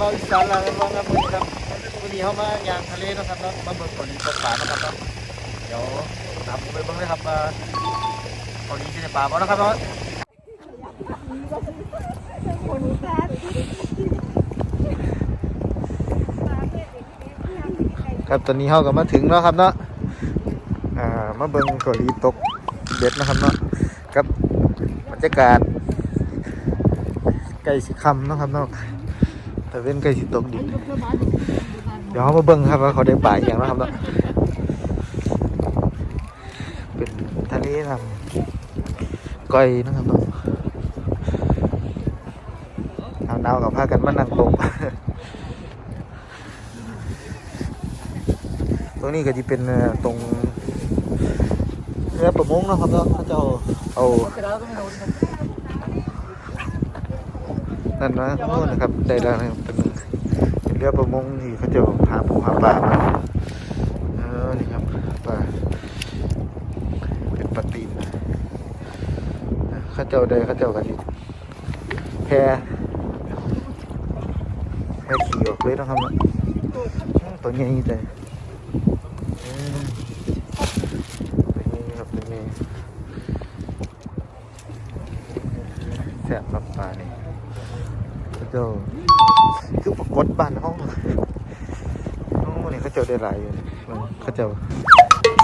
ผู้กับผมนะครับเราอีสานลาวกันบ้างครับวันนี้ครับวันนี้เขามายางทะเลนะครับเนาะมาเบิ่งเกาหลีตกปลานะครับเนาะเดี๋ยวตามผมไปเบิ่งเลยครับว่าเกาหลีจะได้ปลาบ่นะครับเนาะครับตอนนี้เขาก็มาถึงแล้วครับเนาะอ่ามาเบิ่งเกาหลีตกเบ็ดนะครับเนาะกับบรรยากาศใกล้สิคำนะครับเนาะ แต่เว้นใกล้สิตกดิน เดี๋ยวเขามาเบิ่งครับว่าเขาได้ปลาอย่างนะครับเนาะเป็นทะเลน้ำก้อยนะครับเนาะหนาวกับพากันมานั่งตกตรงนี้ก็จะเป็นตรงเรือประมงนะครับเนาะเขาจะเอาเอานั่นนะโน่นนะครับ ได้แล้วนะครับเป็นเรือประมงที่เขาจะหาปูหาปลามาเออนี่ครับปลาเป็นปลาตีนเขาเจ้าได้เขาเจ้ากันนี่แพแพขี่ออกเลยนะครับตัวใหญ่เลย อืมเป็นไงครับเป็นไงแซ่บรับปลานี่เขาเจ้าคือปรากฏบ้านห้องห้องนี่เขาเจ้า ได้หลายอยู่นี่มันเขาเจ้า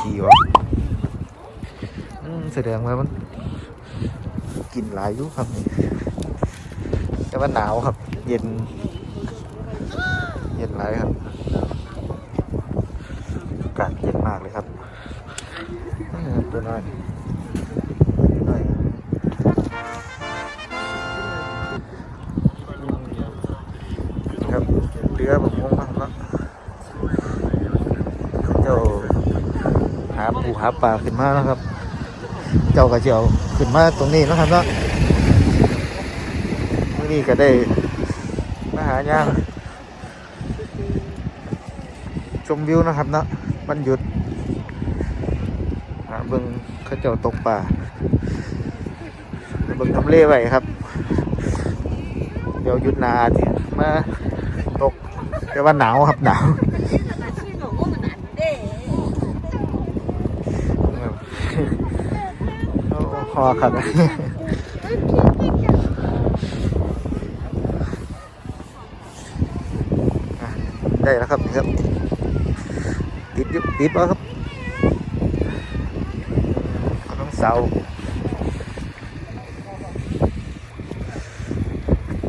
ขี่วะอืมแสดงว่ามันกินหลายอยู่ครับนี่แต่ว่าหนาวครับ เย็น เย็นหลายครับอากาศเย็นมากเลยครับนี่ครับตัวน้อยาปูหาปลาขึ้นมาแล้วครับ เจ้าก็เจ้าขึ้นมาตรงนี้แล้วครับเนาะเมื่อนี้ก็ได้มาหาย่างชมวิวนะครับเนาะมันหยุดหาเบิ่งเขาเจ้าตกป่าเบิ่งทำเลไว้ครับ เดี๋ยวหยุดนาทีมาตกแต่ว่าหนาวครับหนาว Hava kadar. ได้แล้วครับครับติดยุบติดแล้วครับน้องเสา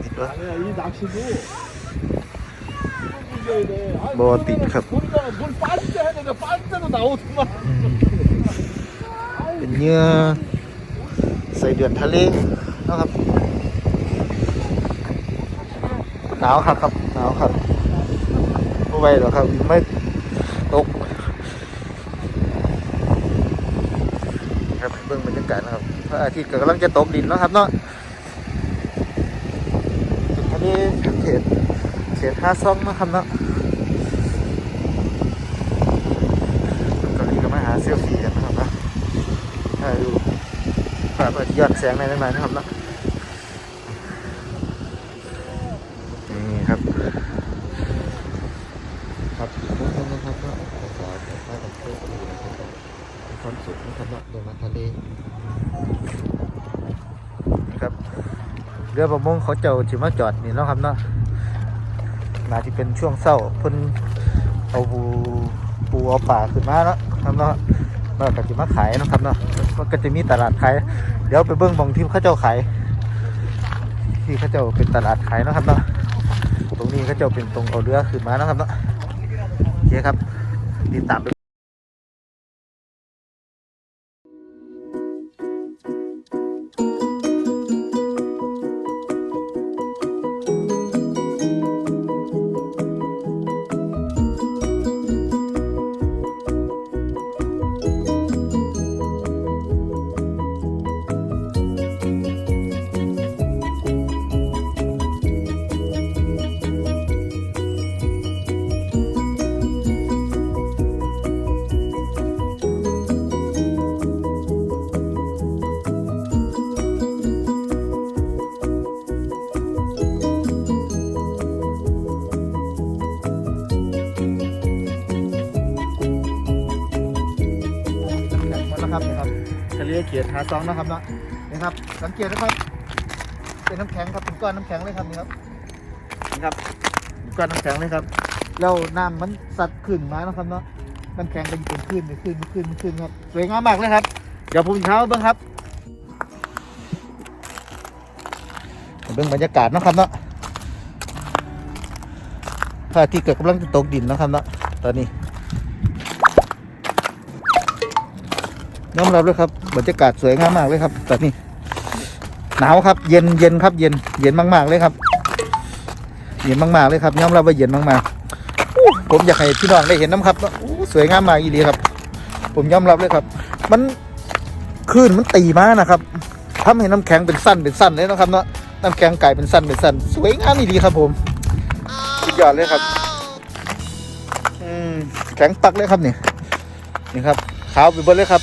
ติดแล้วบอติดครับเป็นเนื้อ ส่เดือนทะเลนะครับหนาวครับครับหนาวครับไม่ไหวหรอกครับไม่ตกครับเบื้องบรรยากาศนะครับพระอาทิตย์กำลังจะตกดินนะครับเนาะเป็นทะเลเขตเขตท่าซ่องนะครับเนาะตอนนี้ก็มาหาเซลฟี่กันนะครับเนาะถ่ายรูป ฝากเปิดยอดแสงในนั้นมานะครับเนาะนี่ครับ ครับทุกคนนะครับก็ขอขอให้กับโชคดีนะครับมีความสุขนะครับเนาะเดินมาทะเลนะครับเรือประมงเขาเจ้าจิมาจอดนี่เนาะครับเนาะนาที่เป็นช่วงเศร้าเพิ่นเอาปูปูเอาป่าขึ้นมาแล้วครับเนาะแล้วก็จะมาขายนะครับเนาะ มันก็จะมีตลาดขายเดี๋ยวไปเบิ้งบองที่เขาเจ้าขายที่เขาเจ้าเป็นตลาดขายนะครับเนาะตรงนี้เขาเจ้าเป็นตรงเอาเรือขึ้นมานะครับเนาะโอเคครับติดตามไปาซองนะครับเนาะนี่ครับ สังเกตนะครับ เป็นน้ำแข็งครับเป็นก้อนน้ำแข็งเลยครับนี่ครับนี่ครับเป็นก้อนน้ำแข็งเลยครับแล้วน้ำมันสัดขึ้นมานะครับเนาะน้ำแข็งเป็นเป็นขึ้นเป็นขึ้นเป็นขึ้นเป็นขึ้นครับสวยงามมากเลยครับ เดี๋ยวผมเท้าเบิ้งครับเบิ้งบรรยากาศเนาะครับเนาะพระอาทิตย์เกิดกำลังจะตกดินเนาะครับเนาะตอนนี้ยอมรับเลยครับ บรรยากาศสวยงามมากเลยครับตอนนี้ หนาวครับ เย็นเย็นครับ เย็นเย็นมาก ๆเลยครับ เย็นมากๆเลยครับยอมรับว่าเย็นมากๆผมอยากให้พี่น้องได้เห็นน้ำครับสวยงามมากอีดีครับ ผมยอมรับเลยครับ มันคลื่นมันตีมานะครับทำให้น้ำแข็งเป็นสั้นเป็นสั้นเลยนะครับเนาะน้ำแข็งไก่เป็นสั้นเป็นสั้นสวยงามอีดีครับ ผมสุดยอดเลยครับ อืมแข็งปักเลยครับนี่นี่ครับขาวไปหมดเลยครับ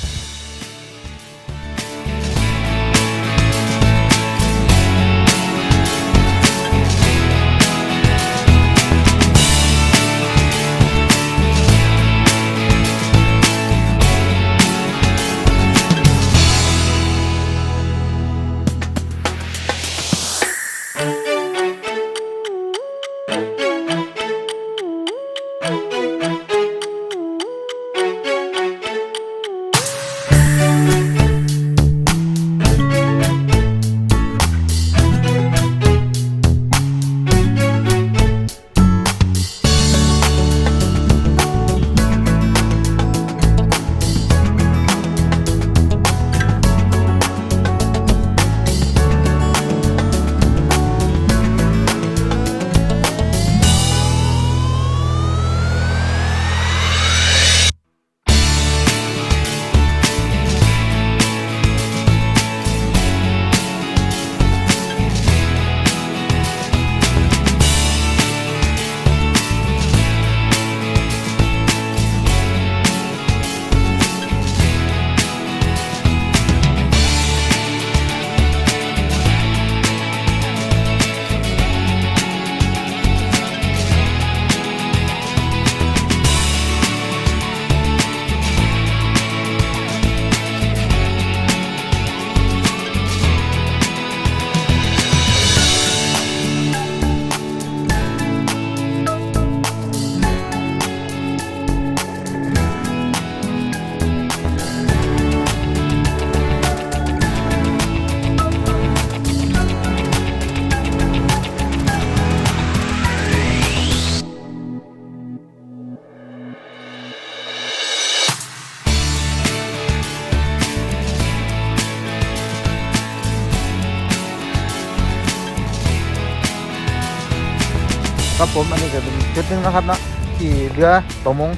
นะครับเนาะที่เรือประมง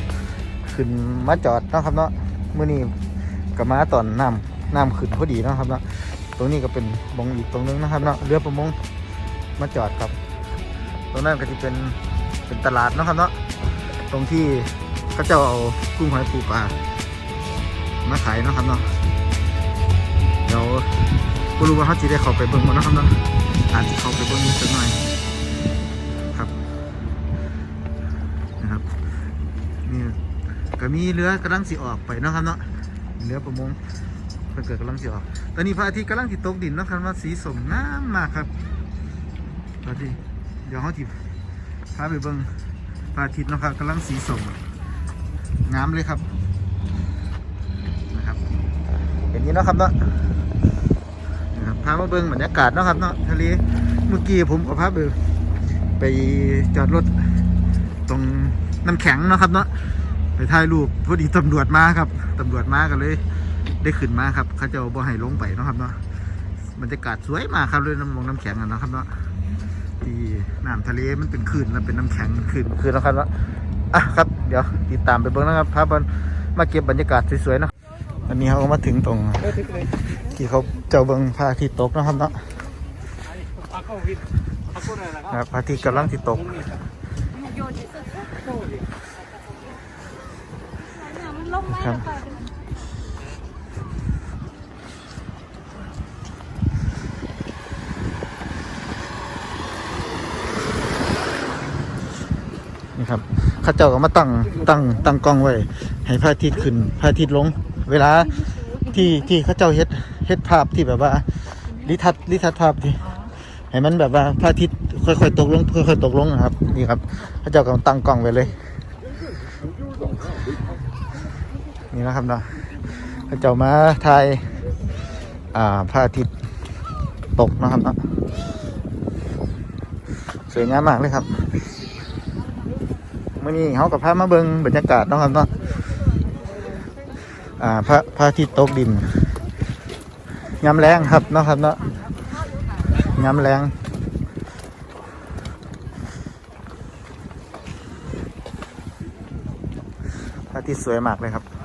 ขึ้นมาจอดนะครับเนาะมื่อนี้ก็มาตอนน้ำน้ำขึ้นพอดีนะครับเนาะตรงนี้ก็เป็นบงอีกตรงนึงนะครับเนาะเรือประมงมาจอดครับ ตรงนั้นก็จะเป็นเป็นตลาดนะครับเนาะตรงที่เขาเจ้าเอากุ้งหอยปูปลามาขายนะครับเนาะเดี๋ยวก็รู้ว่าเขาจะได้เข้าไปเบิ่งมั้นะครับเนาะอาจจะเข้าไปเบิ่งนิดสักหน่อย ก็มีเรือกำลังสิออกไปเนาะครับเนาะเรือประมงเพิ่นเกิดกำลังสิออก ตอนนี้พระอาทิตย์กำลังสิตกดินเนาะครับว่าสีสมงามมากครับตอนนี้เดี๋ยวเขาจิพาไปเบิ่งพระอาทิตย์เนาะครับกำลังสีสมงามเลยครับนะครับอย่างนี้เนาะครับเนาะนะครับพามาเบิ่งบรรยากาศเนาะครับเนาะทะเลเมื่อกี้ผมก็พาไปไปจอดรถตรงน้ำแข็งเนาะครับเนาะ ไปถ่ายรูปพอดีตำรวจมาครับตำรวจมากันเลย ได้ขึ้นมาครับ เขาจะบ่ให้ลงไปนะครับเนาะบรรยากาศสวยมากครับเลยน้ำมงน้ำแข็งกันนะครับเนาะที่น้ำทะเลมันเป็นขื่นแล้วเป็นน้ำแข็งขื่นขื่นแล้วครับเนาะอะครับ เดี๋ยวติดตามไปเบิ้งนะครับพาบอลมาเก็บบรรยากาศสวยๆนะอันนี้เขาก็มาถึงตรงที่เขาเจ้าเบิ้งพาที่ตกนะครับเนาะครับพาที่ย์กำลังที่ตก นะครับนี่ครับข้าเจ้าก็มาตั้งตั้งตั้งกล้องไว้ ให้พระอาทิตย์ขึ้นพระอาทิตย์ลง เวลาที่ที่เขาเจ้าเฮ็ดเฮ็ดภาพที่แบบว่าลิทัศลิทัศภาพที่ให้มันแบบว่าพระอาทิตย์ค่อยๆตกลงค่อยๆตกลงนะครับ นี่ครับเขาเจ้ากำลังตั้งกล้องไว้เลย นี่นะครับเนาะเขาเจ้ามาถ่ายอ่าพระอาทิตย์ตกนะครับเนาะสวยงามมากเลยครับมื่อนี้เขากับพามาเบิงบรรยากาศนะครับเนาะอ่าพระพระอาทิตย์ตกดินยามแรงครับนะครับเนาะยามแรงพระอาทิตย์สวยมากเลยครับ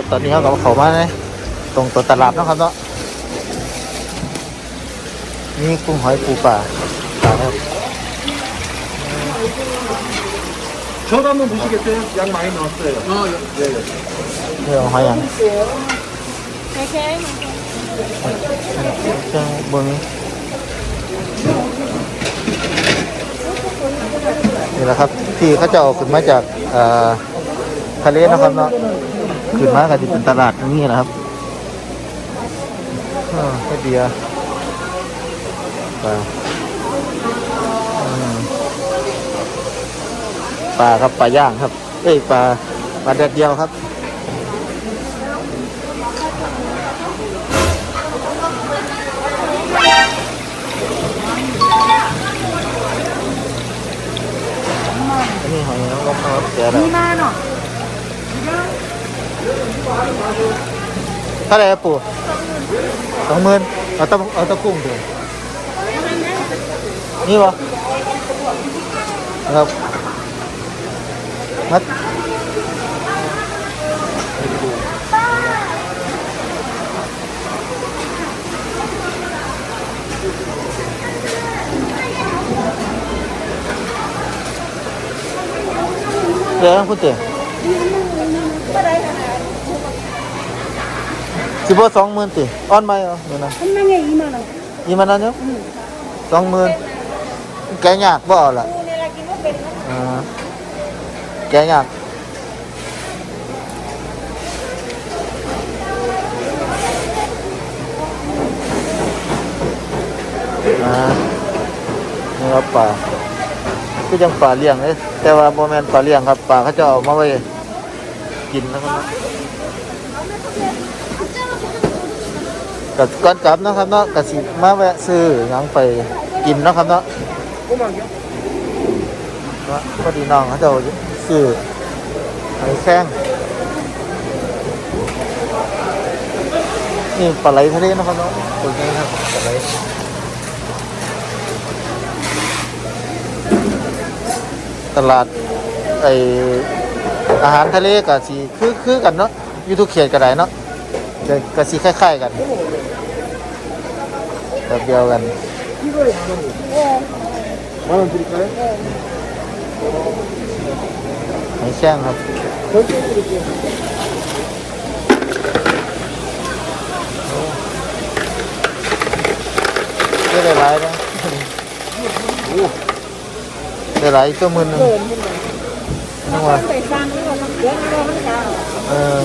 ครับตอนนี้เขากับเขามาในตรงตัวตลาดเนาะครับเนาะมีกุ้งหอยปูป่าป่าครับ 저도 한번 보시겠어요? 양 많이 넣었어요. 어, 네. เรื่องหอยอย่าง 이렇게 เครื่องเบิ้งนี่แหละครับ ที่เขาจะเอาขึ้นมาจากเอ่อทะเลนะครับเนาะ ขึ้นมาก็จะเป็นตลาดตรงนี้นะครับอ่าก็เดียปลาอืมปลาครับปลาย่างครับ เอ้ยปลาปลาแดดเดียวครับอันนี้หอยนางรมนะครับเสียแล้ว2만 원. เเท่าไหร่อะปู่สองหมื่นเอาตะเอาตะกุ้งดูนี่ปะครับมัดเดี๋ยวคุณเต๋อ สิบสองหมื่นติออนไหมเหรอเดี๋ยวนะ 한명에 2만 원. ยี่มันนั่นเนาะสองหมื่นแกยากบ่ล่ะ 내가 기본 백 อ่าแกยากอ่านี่ครับป่าก็ยังป่าเลี้ยงเลยแต่ว่าโมแมนป่าเลี้ยงครับป่าเขาจะเอามาไว้กินนะครับ กับก่อนกลับนะครับเนาะกับสิมาแวะซื้อยังไปกินนะครับเนาะว่พอดีน้องเขาจะซื้อไอ้แซงนี่ปลาไหลทะเลนะครับเนาะตัวนี้ครับปลาไหลตลาดไออาหารทะเลกับสีคือคือกันเนาะยู่ทุกเขตก็ได้เนาะ จะก็สิคล้ายๆกันแบบเดียวกันไม่แช่งครับได้หลายนะได้หลายตัวมือนึงนึกว่าเออ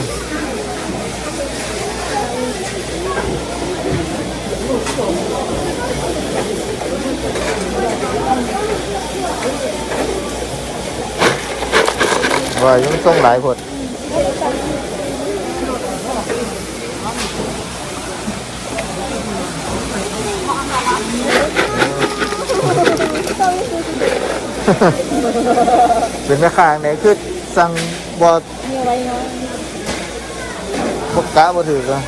ว่ายุ่งงหลายคนเป็นแม่ค้าไหนคือสั่งบอดพวกกะบอถือกะ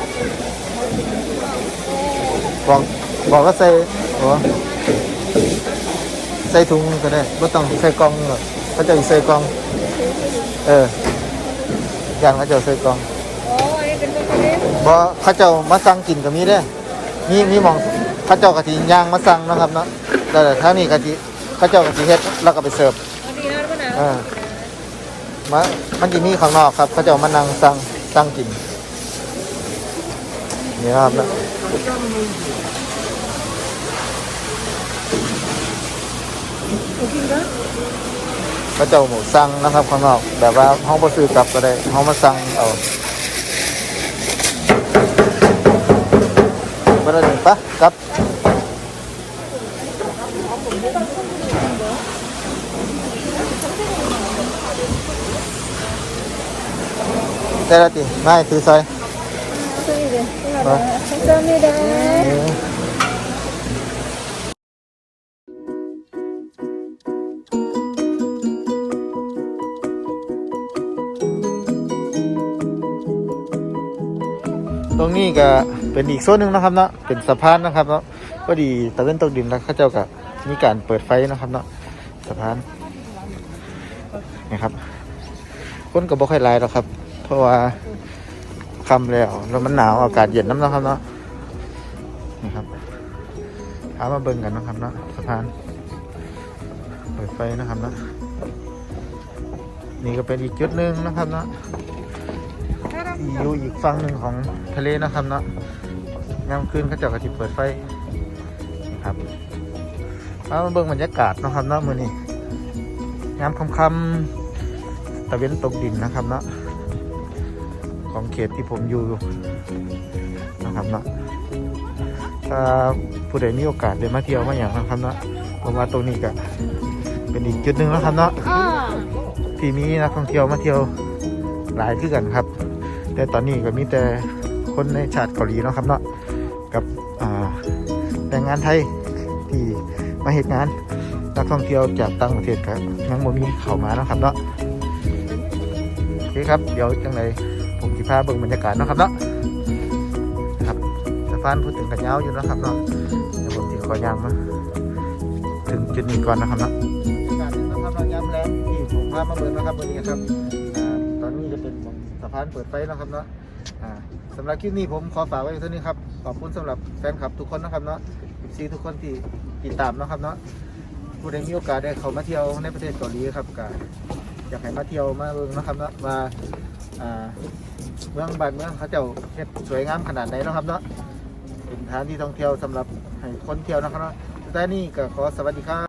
บอกบอกก็ใส่โอ้ใส่ถุงก็ได้ไม่ต้องใส่กองหรอกเขาจะใส่กอง เออย่างเขาเจ้าใส่กองอ๋ออัเป็นตัวเล็กบ่เขาเจ้ามาสั่งกินกับมีเด้อมีมีหมองเขาเจ้ากะทิย่างมาสั่งนะครับเนาะแต่ถ้านี่กะทิเขาเจ้ากะทิเฮ็ดแล้วก็ไปเสิร์ฟอันนี้นะรู้นะออมามันจะมีข้างนอกครับ เขาเจ้ามานั่งสั่งสั่งกินนี่ครับนะโอเคนะ ก็จะหมูสั่งนะครับข้างนอกแบบว่าห้องประซื้อกลับก็ได้ห้องมาสั่งเอาเมื่อไรหนึ่ปะกลับได้แล้วติไม่คือซอยそうです。今、本当にだ。 ตรงนี้ก็เป็นอีกโซนหนึ่งนะครับเนาะเป็นสะพานนะครับเนาะพอดีตะเวนตกดินแล้วเข้าเจ้าก็มีการเปิดไฟนะครับเนาะสะพานนี่ครับ คนก็บ่ค่อยหลายหรอกครับ เพราะว่าค่ำแล้วแล้วมันหนาวอากาศเย็นน้ำนะครับเนาะนี่ครับพามาเบิ่งกันนะครับเนาะสะพานเปิดไฟนะครับเนาะนี่ก็เป็นอีกจุดหนึ่งนะครับเนาะ อยู่อีกฝั่งหนึ่งของทะเลนะครับเนาะยามคืนเขาเจ้าก็สิเปิดไฟนะครับพามาเบิ่งบรรยากาศนะครับเนาะมื้อนี้ยามค่ำๆตะเวนตกดินนะครับเนาะของเขตที่ผมอยู่นะครับเนาะถ้าผู้ใดมีโอกาสได้มาเที่ยวมาอย่างนะครับเนาะผมว่าตรงนี้ก็เป็นอีกจุดหนึ่งนะครับเนาะ.ที่มีนักท่องเที่ยวมาเที่ยวหลายขึ้นกันครับ แต่ตอนนี้ก็มีแต่คนในชาติเกาหลีเนาะครับเนาะกับอ่าแรงงานไทยที่มาเหตุงานนักท่องเที่ยวจากต่างประเทศครับยังบ่มีเข้ามาเนาะครับเนาะโอเคครับเดี๋ยวจังไรผมจะพาเบิ่งบรรยากาศเนาะครับเนาะครับสะพานพูดถึงกันยาวอยู่นะครับเนาะเดี๋ยวผมจะขอยางมาถึงจุดนี้ก่อนนะครับเนาะบรรยากาศนะครับเรายามแรงที่ผมพามาเบิ่งนะครับวันนี้ครับานเปิดไฟนะครับเนาะอ่าสำหรับคลิปนี้ผมขอฝากไว้เท่านี้ครับขอบคุณสำหรับแฟนคลับทุกคนนะครับเนาะซีทุกคนที่ติดตามนะครับเนาะผู้ใดมีโอกาสได้เข้ามาเที่ยวในประเทศเกาหลีครับก็อยากให้มาเที่ยวมาเบิ่งนะครับเนาะว่าอ่าเมืองบ้านเมืองเขาเจ้าเฮ็ดสวยงามขนาดไหนนะครับเนาะเป็นสถานที่ท่องเที่ยวสำหรับให้คนเที่ยวนะครับเนาะสุดท้นี้ก็ขอสวัสดีครับ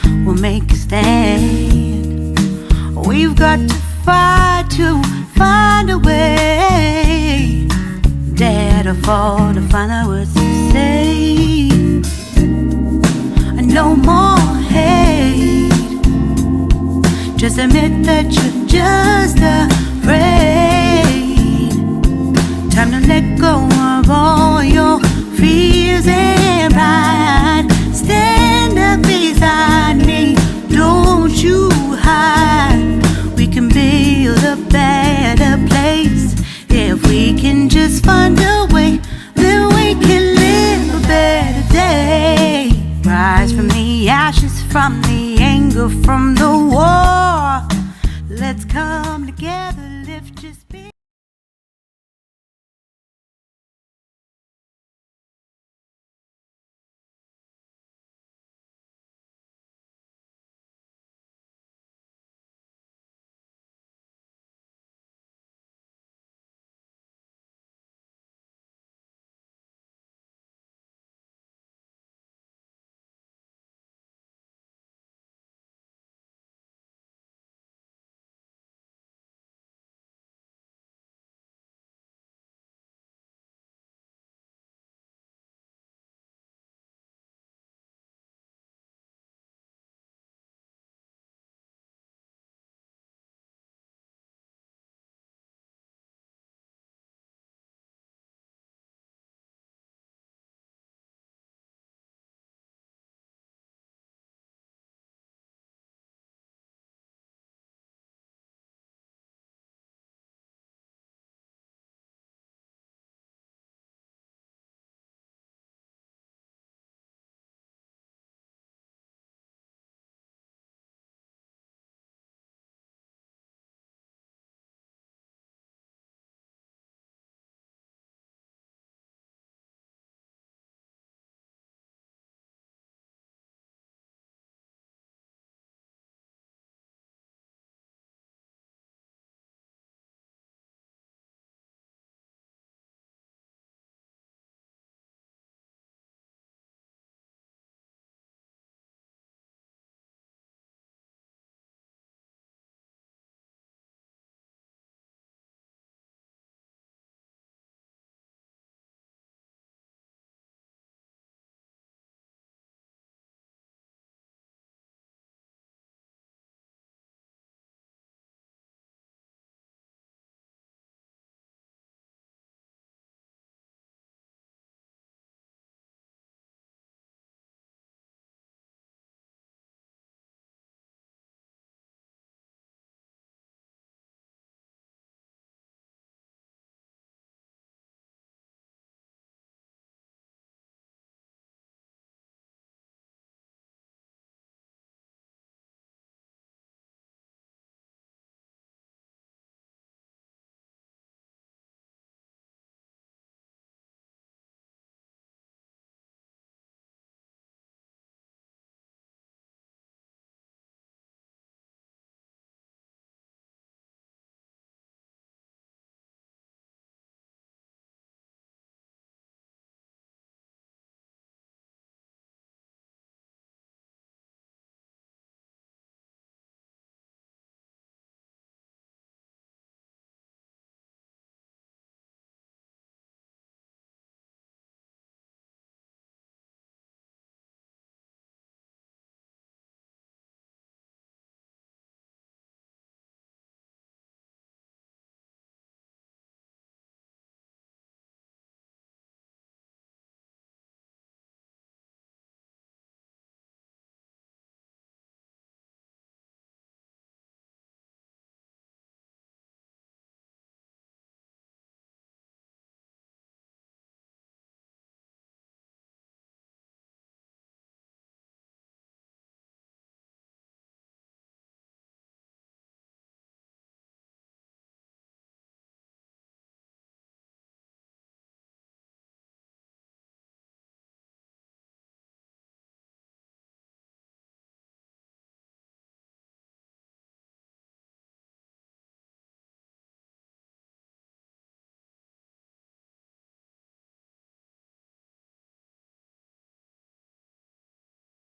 we'll make a stand. We've got to fight to find a way. Dare to fall to find out what to say. No more hate. Just admit that you're just afraid. Time to let go of all from the anger from the war. Let's come together, lift just be.